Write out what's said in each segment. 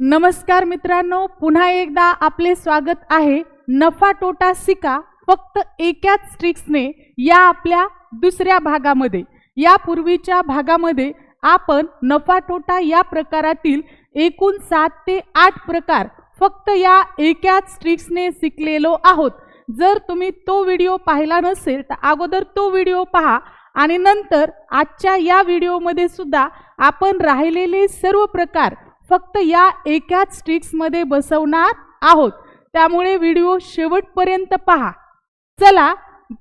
नमस्कार मित्रांनो पुन्हा एकदा आपले स्वागत आहे. नफा तोटा सिका फक्त एकाच ट्रिक्सने या आपल्या दुसऱ्या भागामध्ये. यापूर्वीच्या भागामध्ये आपण नफा तोटा या प्रकारातील एकूण सात ते आठ प्रकार फक्त या एकाच ट्रिक्सने शिकलेलो आहोत. जर तुम्ही तो व्हिडिओ पाहिला नसेल तर अगोदर तो व्हिडिओ पहा आणि नंतर आजच्या या व्हिडिओमध्ये सुद्धा आपण राहिलेले सर्व प्रकार फक्त या एकाच स्टिक्समध्ये बसवणार आहोत. त्यामुळे व्हिडिओ शेवटपर्यंत पहा. चला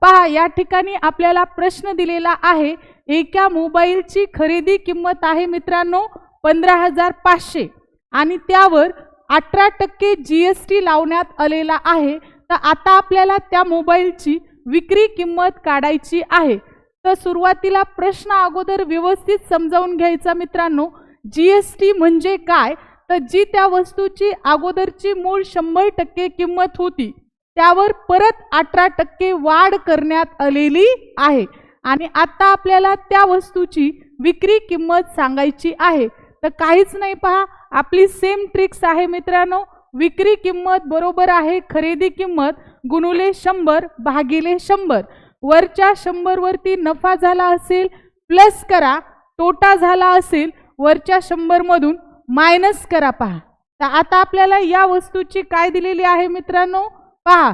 पहा या ठिकाणी आपल्याला प्रश्न दिलेला आहे एका मोबाईलची खरेदी किंमत आहे मित्रांनो पंधरा हजार पाचशे. आणि त्यावर अठरा टक्के जी एस टी लावण्यात आलेला आहे. तर आता आपल्याला त्या मोबाईलची विक्री किंमत काढायची आहे. तर सुरुवातीला प्रश्न अगोदर व्यवस्थित समजावून घ्यायचा मित्रांनो. जी एस टी म्हणजे काय? तर जी त्या वस्तूची अगोदरची मूळ शंभर टक्के किंमत होती त्यावर परत अठरा टक्के वाढ करण्यात आलेली आहे. आणि आता आपल्याला त्या वस्तूची विक्री किंमत सांगायची आहे. तर काहीच नाही पहा आपली सेम ट्रिक्स आहे मित्रांनो. विक्री किंमत बरोबर आहे खरेदी किंमत गुणुले शंभर भागिले शंभर. वरच्या शंभरवरती नफा झाला असेल प्लस करा तोटा झाला असेल वरच्या शंभरमधून मायनस करा पहा. तर आता आपल्याला या वस्तूची काय दिलेली आहे मित्रांनो? पहा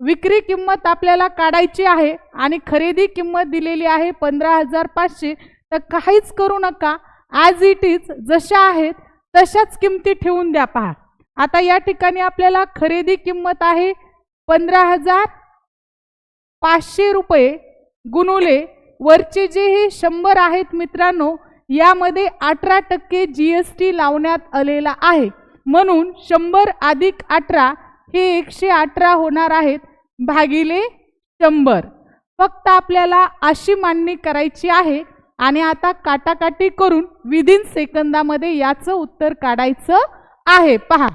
विक्री किंमत आपल्याला काढायची आहे आणि खरेदी किंमत दिलेली आहे पंधरा हजार पाचशे. तर काहीच करू नका. ॲज इट इज जशा आहेत तशाच किमती ठेवून द्या पहा. आता या ठिकाणी आपल्याला खरेदी किंमत आहे पंधरा हजार पाचशे रुपये गुणुले. वरचे जे हे शंभर आहेत मित्रांनो यामध्ये अठरा टक्के जी एस टी लावण्यात आलेला आहे. म्हणून शंभर अधिक अठरा हे एकशे अठरा होणार आहेत. भागिले शंभर. फक्त आपल्याला अशी मांडणी करायची आहे आणि आता काटाकाटी करून विदिन सेकंदामध्ये याचं उत्तर काढायचं आहे. पहा.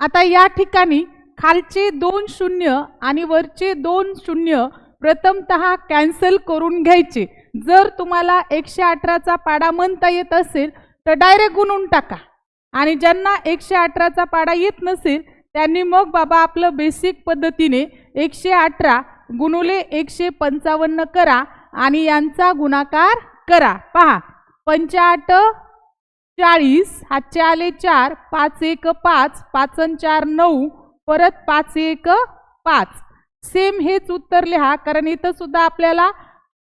आता या ठिकाणी खालचे दोन शून्य आणि वरचे दोन शून्य प्रथमतः कॅन्सल करून घ्यायचे. जर तुम्हाला एकशे अठराचा पाडा म्हणता येत असेल तर डायरेक्ट गुणून टाका. आणि ज्यांना एकशे अठराचा पाडा येत नसेल त्यांनी मग बाबा आपलं बेसिक पद्धतीने एकशे अठरा गुणुले एकशे पंचावन्न करा आणि यांचा गुणाकार करा. पहा पंचाहट चाळीस हातचे आले चार पाच एक पाच पाचन चार नऊ परत पाच एक पाच. सेम हेच उत्तर लिहा कारण इथं सुद्धा आपल्याला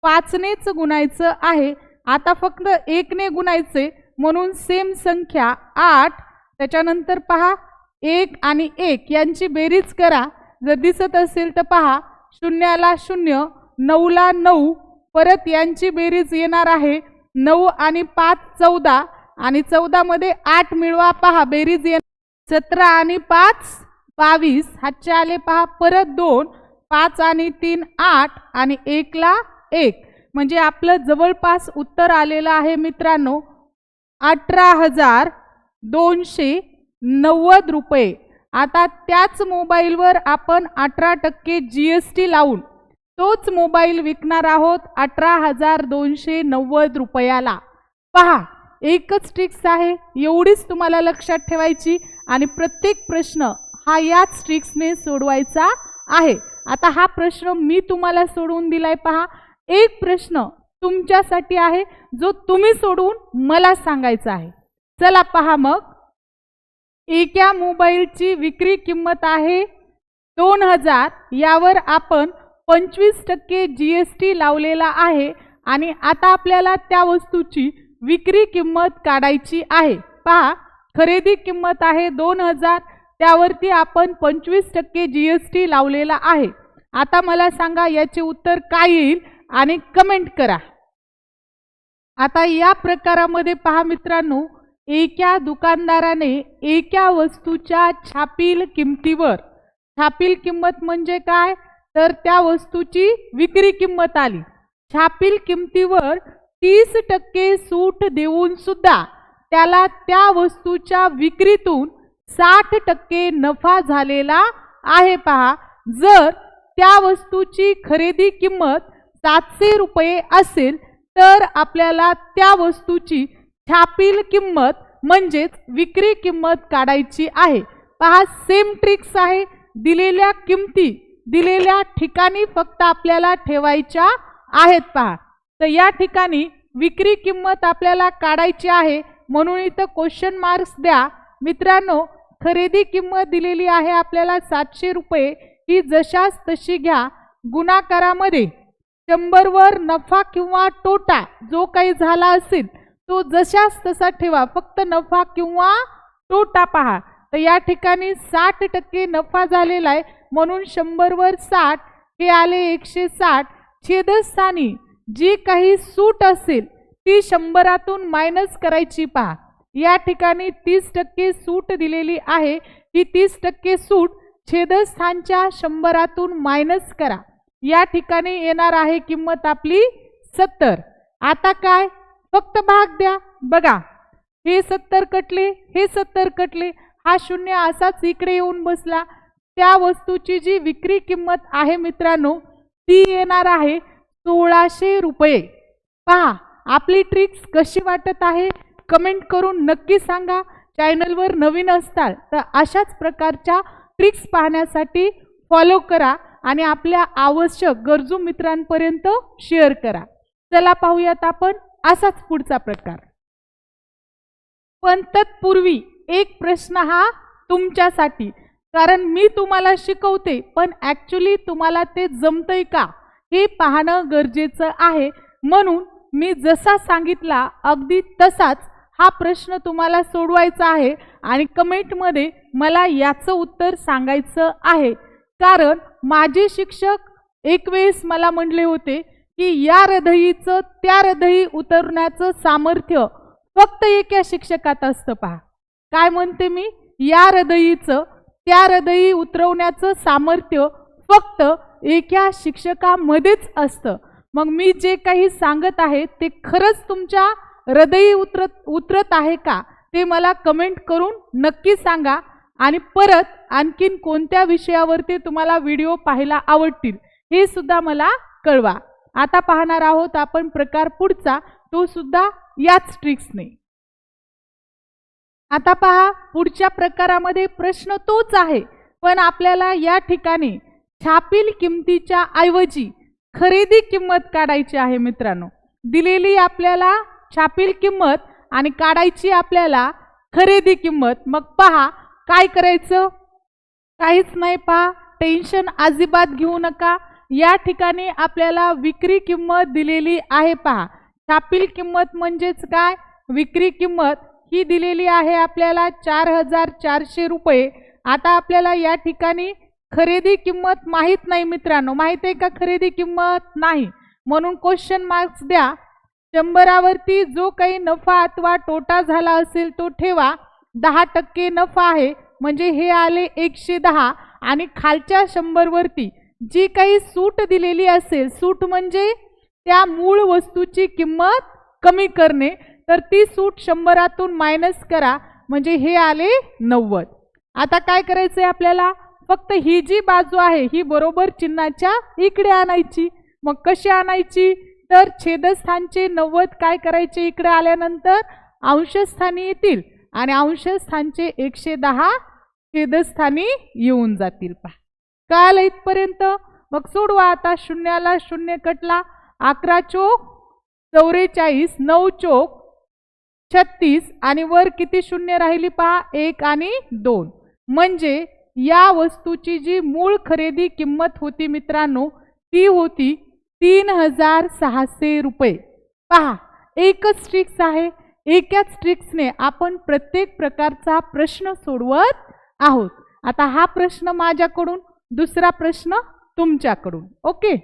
पाचनेच गुणायचं आहे. आता फक्त एकने गुणायचे म्हणून सेम संख्या आठ. त्याच्यानंतर पहा एक आणि एक यांची बेरीज करा. जर दिसत असेल तर पहा शून्याला शून्य नऊला नऊ. परत यांची बेरीज येणार आहे. नऊ आणि पाच चौदा. आणि चौदामध्ये आठ मिळवा पहा बेरीज ये सतरा आणि पाच बावीस. हातचे आले पहा परत दोन. पाच आणि तीन आठ. आणि एकला एक. म्हणजे आपलं जवळपास उत्तर आलेलं आहे मित्रांनो अठरा हजार दोनशे नव्वद रुपये. आता त्याच मोबाईलवर आपण अठरा टक्के जी एस टी लावून तोच मोबाईल विकणार आहोत अठरा हजार दोनशे नव्वद रुपयाला. पहा एकच ट्रिक्स आहे एवढीच तुम्हाला लक्षात ठेवायची आणि प्रत्येक प्रश्न हा याच ट्रिक्सने सोडवायचा आहे. आता हा प्रश्न मी तुम्हाला सोडवून दिलाय पहा. एक प्रश्न तुमच्यासाठी आहे जो तुम्ही सोडवून मला सांगायचा आहे. चला पहा मग. एका मोबाईलची विक्री किंमत आहे दोन हजार यावर आपण पंचवीस टक्के जी एस टी लावलेला आहे आणि आता आपल्याला त्या वस्तूची विक्री किंमत काढायची आहे. पहा खरेदी किंमत आहे दोन हजार त्यावरती आपण पंचवीस टक्के जी एस टी लावलेला आहे. आता मला सांगा याचे उत्तर काय येईल? आणि कमेंट करा. आता या प्रकारामध्ये पहा मित्रांनो एका दुकानदाराने एका वस्तूच्या छापील किमतीवर छापील किंमत म्हणजे काय? तर त्या वस्तूची विक्री किंमत आली. छापील किमतीवर तीस टक्के सूट देऊन सुद्धा त्याला त्या वस्तूच्या विक्रीतून साठ टक्के नफा झालेला आहे पहा. जर त्या वस्तूची खरेदी किंमत सातशे रुपये असेल तर आपल्याला त्या वस्तूची छापील किंमत म्हणजेच विक्री किंमत काढायची आहे. पहा सेम ट्रिक्स आहे. दिलेल्या किमती दिलेल्या ठिकाणी फक्त आपल्याला ठेवायच्या आहेत पहा. तर या ठिकाणी विक्री किंमत आपल्याला काढायची आहे म्हणून इथं क्वेश्चन मार्क्स द्या. मित्रांनो खरेदी किंमत दिलेली आहे आपल्याला सातशे रुपये. ही जशाच तशी घ्या गुणाकारामध्ये. शंभरवर नफा किंवा तोटा जो काही झाला असेल तो जशाच तसा ठेवा. फक्त नफा किंवा तोटा पहा. तर या ठिकाणी साठ टक्के नफा झालेला आहे. म्हणून शंभरवर साठ हे आले एकशे साठ. छेदस्थानी जी काही सूट असेल ती शंभरातून मायनस करायची पहा. या ठिकाणी तीस टक्के सूट दिलेली आहे. ही तीस टक्के सूट छेदस्थानच्या शंभरातून मायनस करा. या ठिकाणी येणार आहे किंमत आपली सत्तर. आता काय? फक्त भाग द्या. बघा. हे सत्तर कटले हे सत्तर कटले. हा शून्य असाच इकडे येऊन बसला. त्या वस्तूची जी विक्री किंमत आहे मित्रांनो ती येणार आहे सोळाशे रुपये. पहा आपली ट्रिक्स कशी वाटत आहे? कमेंट करून नक्की सांगा. चॅनलवर नवीन असताल तर अशाच प्रकारच्या ट्रिक्स पाहण्यासाठी फॉलो करा. आणि आपल्या आवश्यक गरजू मित्रांपर्यंत शेअर करा. चला पाहूयात आपण असाच पुढचा प्रकार. पण तत्पूर्वी एक प्रश्न हा तुमच्यासाठी. कारण मी तुम्हाला शिकवते पण ॲक्च्युली तुम्हाला ते जमतंय का? हे पाहणं गरजेचं आहे. म्हणून मी जसा सांगितला अगदी तसाच हा प्रश्न तुम्हाला सोडवायचा आहे आणि कमेंटमध्ये मला याचं उत्तर सांगायचं आहे. कारण माझे शिक्षक एक वेळेस मला म्हणले होते की या हृदयीचं त्या हृदयी उतरण्याचं सामर्थ्य फक्त एका शिक्षकात असतं पहा. काय म्हणते मी? या हृदयीचं त्या हृदयी उतरवण्याचं सामर्थ्य फक्त एका शिक्षकामध्येच असतं. मग मी जे काही सांगत आहे ते खरंच तुमच्या हृदयी उतरत उतरत आहे का? ते मला कमेंट करून नक्की सांगा. आणि परत आणखीन कोणत्या विषयावरती तुम्हाला व्हिडिओ पाहायला आवडतील हे सुद्धा मला कळवा. आता पाहणार आहोत आपण प्रकार पुढचा तो सुद्धा याच ट्रिक्सने आता पहा पुढच्या प्रकारामध्ये प्रश्न तोच आहे पण आपल्याला या ठिकाणी छापील किमतीच्या ऐवजी खरेदी किंमत काढायची आहे मित्रांनो. दिलेली आपल्याला छापील किंमत आणि काढायची आपल्याला खरेदी किंमत. मग पहा काय करायचं? काहीच नाही पहा टेन्शन अजिबात घेऊ नका. या ठिकाणी आपल्याला विक्री किंमत दिलेली आहे पहा. छापील किंमत म्हणजेच काय? विक्री किंमत ही दिलेली आहे आपल्याला चार हजार चारशे रुपये. आता आपल्याला या ठिकाणी खरेदी किंमत माहीत नाही मित्रांनो. माहीत आहे का खरेदी किंमत? नाही. म्हणून क्वेश्चन मार्क्स द्या. शंभरावरती जो काही नफा अथवा तोटा झाला असेल तो ठेवा. दहा टक्के नफा आहे. म्हणजे हे आले एकशे दहा. आणि खालच्या शंभरवरती जी काही सूट दिलेली असेल सूट म्हणजे त्या मूळ वस्तूची किंमत कमी करणे तर ती सूट शंभरातून मायनस करा. म्हणजे हे आले नव्वद. आता काय करायचं आहे आपल्याला? फक्त ही जी बाजू आहे ही बरोबर चिन्हाच्या इकडे आणायची. मग कशी आणायची? तर छेदस्थानचे नव्वद काय करायचे इकडे आल्यानंतर? अंशस्थानी येतील. आणि अंशस्थानचे एकशे दहा छेदस्थानी येऊन जातील पहा. कळालं इथपर्यंत मग सोडवा आता शून्याला शून्य कटला अकरा चोक चौवेचाळीस नऊ चोक छत्तीस आणि वर किती शून्य राहिली पहा? एक आणि दोन. म्हणजे या वस्तूची जी मूळ खरेदी किंमत होती मित्रांनो ती होती तीन हजार सहाशे रुपये. पहा एकच ट्रिक्स आहे. एकाच ट्रिक्सने आपण प्रत्येक प्रकारचा प्रश्न सोडवत आहोत. आता हा प्रश्न माझ्याकडून दुसरा प्रश्न तुमच्याकडून. ओके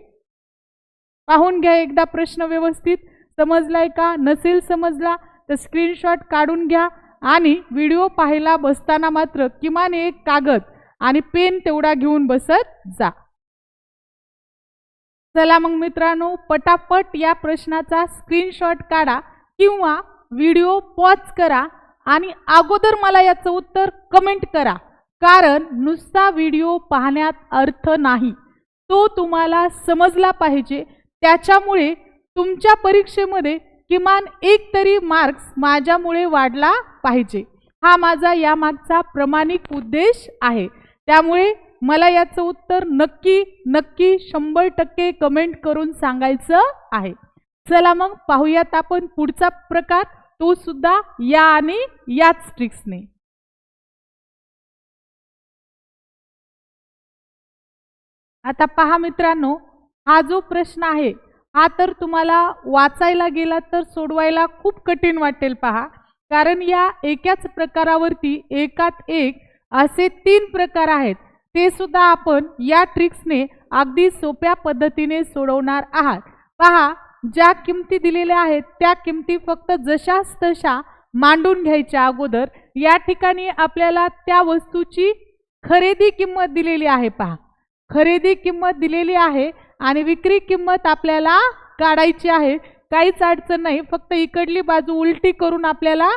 पाहून घ्या एकदा प्रश्न व्यवस्थित. समजलाय का? नसेल समजला तर स्क्रीनशॉट काढून घ्या आणि व्हिडिओ पाहायला बसताना मात्र किमान एक कागद आणि पेन तेवढा घेऊन बसत जा. चला मग मित्रांनो पटापट या प्रश्नाचा स्क्रीनशॉट काढा किंवा व्हिडिओ पॉज करा आणि अगोदर मला याचं उत्तर कमेंट करा. कारण नुसता व्हिडिओ पाहण्यात अर्थ नाही. तो तुम्हाला समजला पाहिजे. त्याच्यामुळे तुमच्या परीक्षेमध्ये किमान एक तरी मार्क्स माझ्यामुळे वाढला पाहिजे. हा माझा यामागचा प्रामाणिक उद्देश आहे. त्यामुळे मला याचं उत्तर नक्की नक्की शंभर टक्के कमेंट करून सांगायचं आहे. चला मग पाहूयात आपण पुढचा प्रकार. तो सुद्धा या आणि याच ट्रिक्सने आता पहा मित्रांनो हा जो प्रश्न आहे हा तर तुम्हाला वाचायला गेला तर सोडवायला खूप कठीण वाटेल पहा. कारण या एकाच प्रकारावरती एकात एक असे तीन प्रकार आहेत. ते सुद्धा आपण या ट्रिक्सने अगदी सोप्या पद्धतीने सोडवणार आहात. पहा ज्या किमती दिलेल्या आहेत त्या किमती फक्त जशाच तशा मांडून घ्यायच्या अगोदर या ठिकाणी आपल्याला त्या वस्तूची खरेदी किंमत दिलेली आहे पहा. खरेदी किंमत दिलेली आहे आणि विक्री किंमत आपल्याला काढायची आहे. काहीच अडचण नाही फक्त इकडली बाजू उलटी करून आपल्याला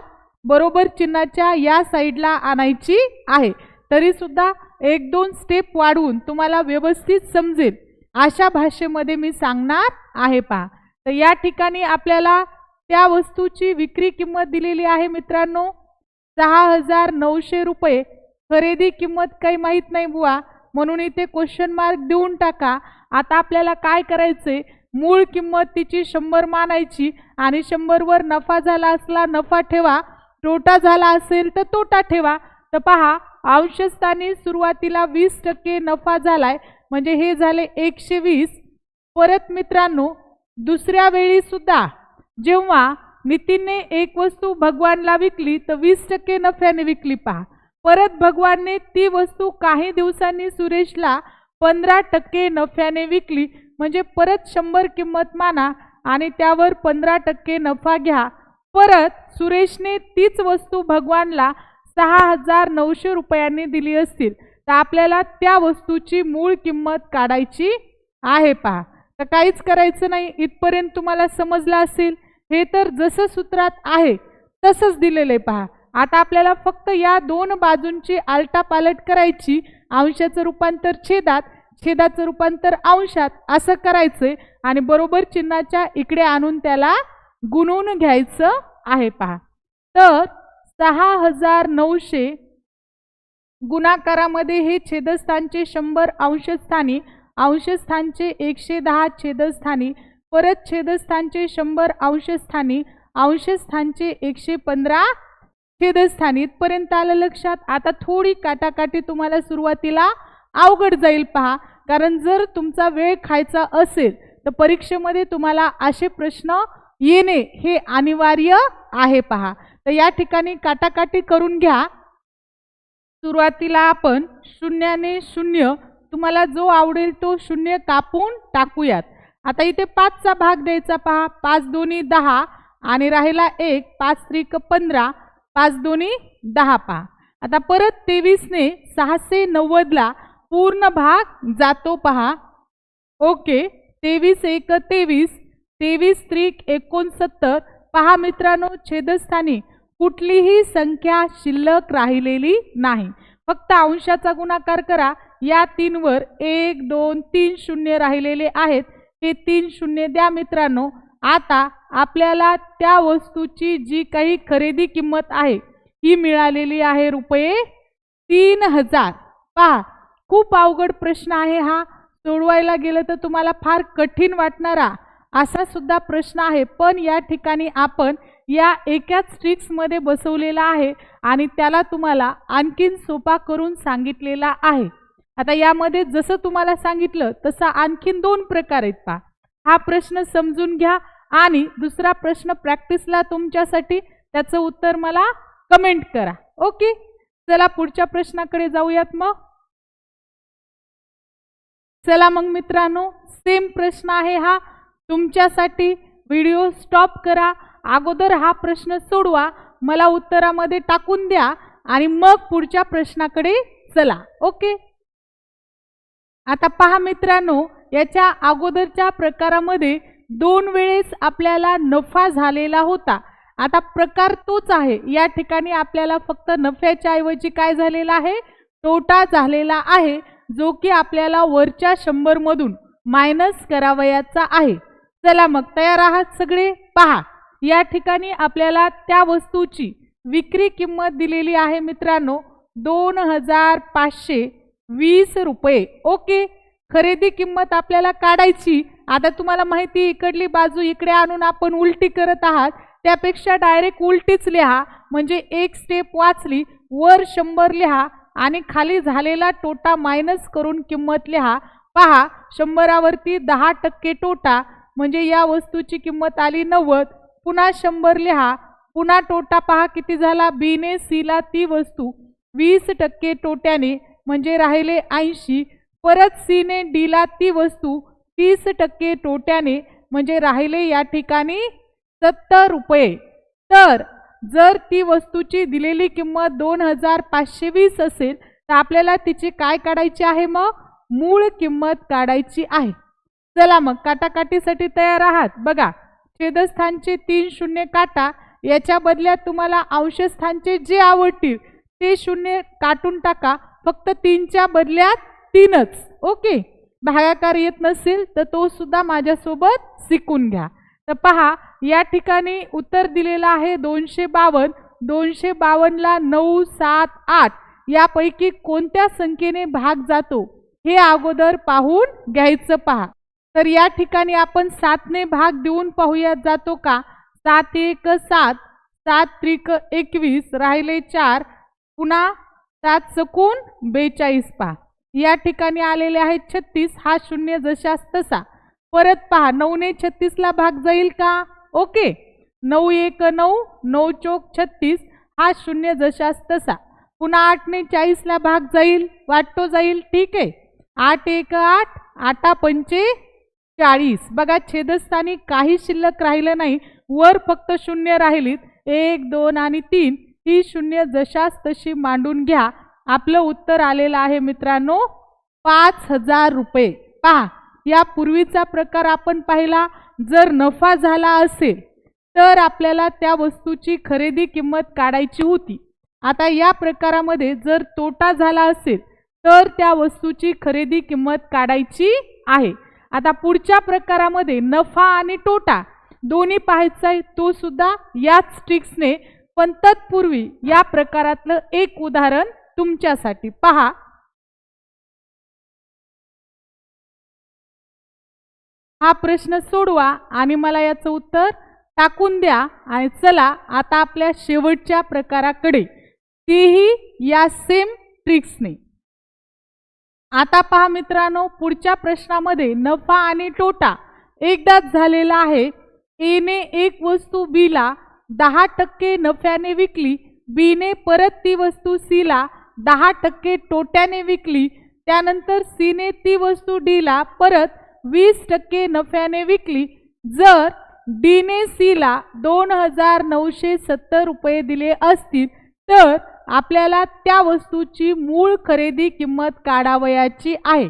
बरोबर चिन्हाच्या या साईडला आणायची आहे. तरीसुद्धा एक दोन स्टेप वाढवून तुम्हाला व्यवस्थित समजेल. अशा भाषेमध्ये मी सांगणार आहे पहा. तर या ठिकाणी आपल्याला त्या वस्तूची विक्री किंमत दिलेली आहे मित्रांनो. सहा हजार नऊशे रुपये. खरेदी किंमत काही माहीत नाही बुवा. म्हणून इथे क्वेश्चन मार्क देऊन टाका. आता आपल्याला काय करायचंय? मूळ किंमत तिची शंभर मानायची आणि शंभरवर नफा झाला असला नफा ठेवा. तोटा झाला असेल तर तोटा ठेवा. तर पहा अंशस्थानी सुरुवातीला वीस टक्के नफा झालाय. म्हणजे हे झाले एकशे वीस. परत मित्रांनो दुसऱ्या वेळी सुद्धा जेव्हा नितीनने एक वस्तू भगवानला विकली तर वीस टक्के नफ्याने विकली पहा. परत भगवानने ती वस्तू काही दिवसांनी सुरेशला पंधरा टक्के नफ्याने विकली म्हणजे परत शंभर किंमत माना आणि त्यावर पंधरा टक्के नफा घ्या. परत सुरेशने तीच वस्तू भगवानला सहा हजार नऊशे रुपयांनी दिली असतील तर आपल्याला त्या वस्तूची मूळ किंमत काढायची आहे पहा. तर काहीच करायचं नाही. इथपर्यंत तुम्हाला समजलं असेल. हे तर जसं सूत्रात आहे तसंच दिलेलं आहे. पहा आता आपल्याला फक्त या दोन बाजूंची आलटापालट करायची. अंशाचं रूपांतर छेदात छेदाचं रूपांतर अंशात असं करायचं आणि बरोबर चिन्हाच्या इकडे आणून त्याला गुणवून घ्यायचं आहे. पहा तर सहा हजार नऊशे गुणाकारामध्ये हे छेदस्थानचे शंभर अंशस्थानी अंशस्थानचे एकशे दहा छेदस्थानी परत छेदस्थानचे शंभर अंशस्थानी अंशस्थानचे एकशे पंधरा छेदस्थानी इथपर्यंत आलं लक्षात. आता थोडी काटाकाटी तुम्हाला सुरुवातीला अवघड जाईल पहा. कारण जर तुमचा वेळ खायचा असेल तर परीक्षेमध्ये तुम्हाला असे प्रश्न येणे हे अनिवार्य आहे पहा. तर या ठिकाणी काटाकाटी करून घ्या. सुरुवातीला आपण शून्याने शून्य तुम्हाला जो आवडेल तो शून्य कापून टाकूयात. आता इथे पाचचा भाग द्यायचा पहा. पाच दोन्ही दहा आणि राहिला एक. पाच त्रिक पंधरा. पाच दोन्ही दहा पहा. आता परत तेवीसने सहाशे नव्वदला पूर्ण भाग जातो पहा. ओके. तेवीस एक तेवीस. तेवीस त्रिक एकोणसत्तर. पहा मित्रांनो छेदस्थानी कुठलीही संख्या शिल्लक राहिलेली नाही. फक्त अंशाचा गुणाकार करा. या तीनवर एक दोन तीन शून्य राहिलेले आहेत. हे तीन शून्य द्या मित्रांनो. आता आपल्याला त्या वस्तूची जी काही खरेदी किंमत आहे ही मिळालेली आहे रुपये तीन हजार. पहा खूप अवघड प्रश्न आहे हा. सोडवायला गेलं तर तुम्हाला फार कठीण वाटणारा असा सुद्धा प्रश्न आहे. पण या ठिकाणी आपण या एकाच ट्रिक्समध्ये बसवलेला आहे आणि त्याला तुम्हाला आणखीन सोपा करून सांगितलेला आहे. आता यामध्ये जसं तुम्हाला सांगितलं तसा आणखीन दोन प्रकार आहेत पहा. हा प्रश्न समजून घ्या आणि दुसरा प्रश्न प्रॅक्टिसला तुमच्यासाठी त्याचं उत्तर मला कमेंट करा. ओके चला पुढच्या प्रश्नाकडे जाऊयात मग. चला मग मित्रांनो सेम प्रश्न आहे हा. तुमच्यासाठी व्हिडिओ स्टॉप करा. अगोदर हा प्रश्न सोडवा. मला उत्तरामध्ये टाकून द्या आणि मग पुढच्या प्रश्नाकडे चला. ओके आता पहा मित्रांनो याच्या अगोदरच्या प्रकारामध्ये दोन वेळेस आपल्याला नफा झालेला होता. आता प्रकार तोच आहे. या ठिकाणी आपल्याला फक्त नफ्याच्या ऐवजी काय झालेला आहे? तोटा झालेला आहे जो की आपल्याला वरच्या शंभरमधून मायनस करावयाचा आहे. चला मग तयार आहात सगळे? पहा. या ठिकाणी आपल्याला त्या वस्तूची विक्री किंमत दिलेली आहे मित्रांनो दोन हजार पाचशे वीस रुपये. ओके. खरेदी किंमत आपल्याला काढायची. आता तुम्हाला माहिती इकडली बाजू इकडे आणून आपण उलटी करत आहात. त्यापेक्षा डायरेक्ट उलटीच लिहा. म्हणजे एक स्टेप वाचली वर शंभर लिहा आणि खाली झालेला तोटा मायनस करून किंमत लिहा. पहा शंभरावरती दहा टक्के टोटा म्हणजे या वस्तूची किंमत आली नव्वद. पुन्हा शंभर लिहा. पुन्हा तोटा पहा किती झाला? बीने सीला ती वस्तू. वीस टक्के तोट्याने म्हणजे राहिले ऐंशी. परत सीने डीला ती वस्तू तीस टक्के तोट्याने म्हणजे राहिले या ठिकाणी सत्तर रुपये. तर जर ती वस्तूची दिलेली किंमत दोन हजार पाचशे वीस असेल तर आपल्याला तिची काय काढायची आहे मग? मूळ किंमत काढायची आहे. चला मग काटाकाटीसाठी तयार आहात. बघा छेदस्थानचे तीन शून्य काटा याच्या बदल्यात तुम्हाला अंशस्थानचे जे आवडतील ते शून्य काटून टाका. फक्त तीनच्या बदल्यात तीनच. ओके भागाकार येत नसेल तर तो सुद्धा माझ्यासोबत शिकून घ्या. तर पहा या ठिकाणी उत्तर दिलेलं आहे दोनशे बावन्न. दोनशे बावन्नला नऊ सात आठ यापैकी कोणत्या संख्येने भाग जातो? हे अगोदर पाहून घ्यायचं पहा. तर या ठिकाणी आपण सातने भाग देऊन पाहूयात जातो का? सात एक सात सात त्रिक एकवीस राहिले चार पुन्हा सात सकून बेचाळीस पहा. या ठिकाणी आलेले आहेत छत्तीस हा शून्य जशास तसा. परत पहा नऊने छत्तीसला भाग जाईल का? ओके. नऊ एक नऊ नऊ चोक छत्तीस हा शून्य जशास तसा. पुन्हा आठने चाळीसला भाग जाईल वाटतो जाईल ठीक आहे. आठ एक आठ आठा पंचे चाळीस. बघा छेदस्थानी काही शिल्लक राहिलं नाही वर फक्त शून्य राहिलीत. एक दोन आणि तीन. ही शून्य जशास तशी मांडून घ्या. आपलं उत्तर आलेलं आहे मित्रांनो पाच हजार रुपये. पहा या पूर्वीचा प्रकार आपण पाहिला. जर नफा झाला असेल तर आपल्याला त्या वस्तूची खरेदी किंमत काढायची होती. आता या प्रकारामध्ये जर तोटा झाला असेल तर त्या वस्तूची खरेदी किंमत काढायची आहे. आता पुढच्या प्रकारामध्ये नफा आणि तोटा दोन्ही पाहायचा आहे. तो सुद्धा याच ट्रिक्सने पण तत्पूर्वी या प्रकारातलं एक उदाहरण तुमच्यासाठी. पहा. हा प्रश्न सोडवा आणि मला याचं उत्तर टाकून द्या आणि चला आता आपल्या शेवटच्या प्रकाराकडे. तीही या सेम ट्रिक्सने आता पहा मित्रांनो पुढच्या प्रश्नामध्ये नफा आणि तोटा एकदाच झालेला आहे. एने एक वस्तू बीला दहा टक्के नफ्याने विकली बीने परत ती वस्तू सीला दहा टक्के तोट्याने विकली त्यानंतर सीने ती वस्तू डीला परत वीस टक्के नफ्याने विकली. जर डीने सीला दोन हजार नऊशे सत्तर रुपये दिले असतील तर आपल्याला त्या वस्तूची मूळ खरेदी किंमत काढावयाची आहे.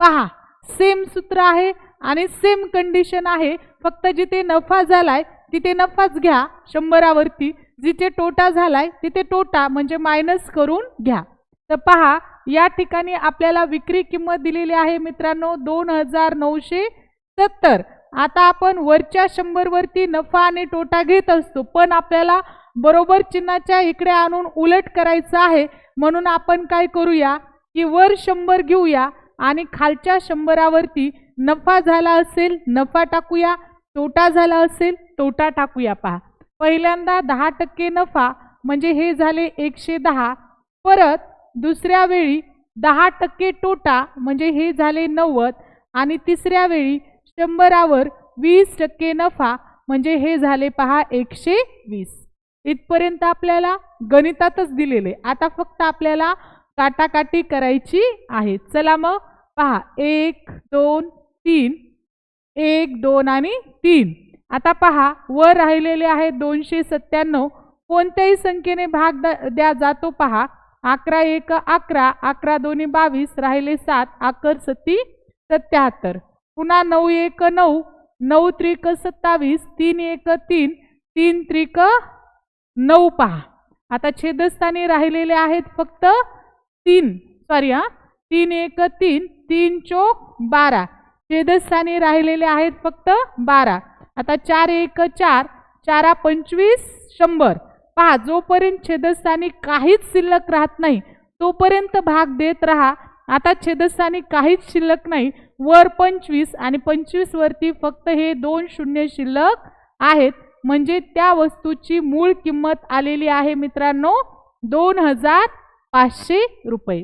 पहा सेम सूत्र आहे आणि सेम कंडिशन आहे. फक्त जिथे नफा झालाय तिथे नफाच घ्या शंभरावरती. जिथे तोटा झालाय तिथे तोटा म्हणजे मायनस करून घ्या. तर पहा या ठिकाणी आपल्याला विक्री किंमत दिलेली आहे मित्रांनो दोन हजार नऊशे सत्तर. आता आपण वरच्या शंभरवरती नफा आणि तोटा घेत असतो पण आपल्याला बरोबर चिन्हाच्या इकडे आणून उलट करायचं आहे. म्हणून आपण काय करूया की वर शंभर घेऊया आणि खालच्या शंभरावरती नफा झाला असेल नफा टाकूया तोटा झाला असेल तोटा टाकूया पहा. पहिल्यांदा दहा टक्के नफा म्हणजे हे झाले एकशे दहा. परत दुसऱ्या वेळी दहा टक्के तोटा म्हणजे हे झाले नव्वद. आणि तिसऱ्या वेळी शंभरावर वीस टक्के नफा म्हणजे हे झाले पहा एकशे वीस. इथपर्यंत आपल्याला गणितातच दिलेले. आता फक्त आपल्याला काटाकाटी करायची आहे. चला मग पहा. एक दोन तीन. एक दोन आणि तीन. आता पहा वर राहिलेले आहेत दोनशे सत्त्याण्णव. कोणत्याही संख्येने भाग द- द्या जातो पहा. अकरा एक अकरा. अकरा दोन्ही बावीस. राहिले सात. अकर सत्ती सत्याहत्तर. पुन्हा नऊ एक नऊ. नऊ त्रिक सत्तावीस. तीन एक तीन. तीन त्रिक नऊ पहा. आता छेदस्थानी राहिलेले आहेत फक्त तीन. सॉरी हां. तीन एक तीन. तीन चोक बारा. छेदस्थानी राहिलेले आहेत फक्त बारा. आता चार एक चार चारा पंचवीस शंभर. पहा जोपर्यंत छेदस्थानी काहीच शिल्लक राहत नाही तोपर्यंत भाग देत राहा. आता छेदस्थानी काहीच शिल्लक नाही वर पंचवीस आणि पंचवीस वरती फक्त हे दोन शून्य शिल्लक आहेत. म्हणजे त्या वस्तूची मूळ किंमत आलेली आहे मित्रांनो दोन हजार पाचशे रुपये.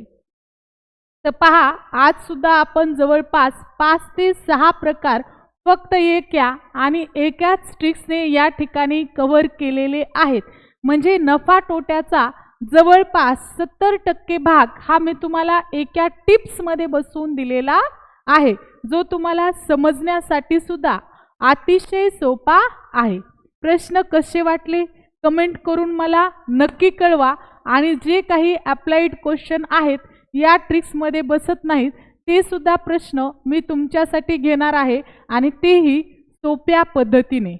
तर पहा आज सुद्धा आपण जवळपास पाच ते सहा प्रकार फक्त एका आणि एकाच स्ट्रिक्सने या ठिकाणी कव्हर केलेले आहेत. म्हणजे नफा तोट्याचा जवळपास सत्तर टक्के भाग हा मी तुम्हाला एका टिप्समध्ये बसवून दिलेला आहे. जो तुम्हाला समजण्यासाठी सुद्धा अतिशय सोपा आहे. प्रश्न कसे वाटले? कमेंट करून मला नक्की कळवा. आणि जे काही ॲप्लाईड क्वेश्चन आहेत या ट्रिक्समध्ये बसत नाहीत ते सुद्धा प्रश्न मी तुमच्यासाठी घेणार आहे आणि तेही सोप्या पद्धतीने.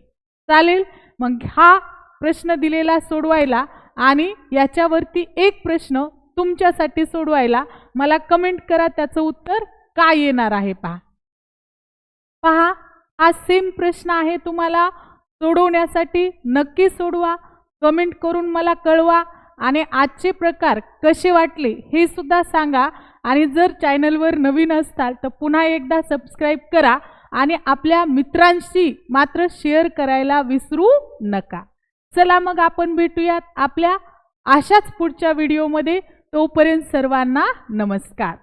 चालेल? मग हा प्रश्न दिलेला सोडवायला आणि याच्यावरती एक प्रश्न तुमच्यासाठी सोडवायला मला कमेंट करा त्याचं उत्तर काय येणार आहे पहा. पहा हा सेम प्रश्न आहे तुम्हाला सोडवण्यासाठी. नक्की सोडवा कमेंट करून मला कळवा आणि आजचे प्रकार कसे वाटले हे सुद्धा सांगा. आणि जर चॅनलवर नवीन असताल तर पुन्हा एकदा सबस्क्राईब करा आणि आपल्या मित्रांशी मात्र शेअर करायला विसरू नका. चला मग आपण भेटूयात आपल्या अशाच पुढच्या व्हिडिओमध्ये. तोपर्यंत सर्वांना नमस्कार.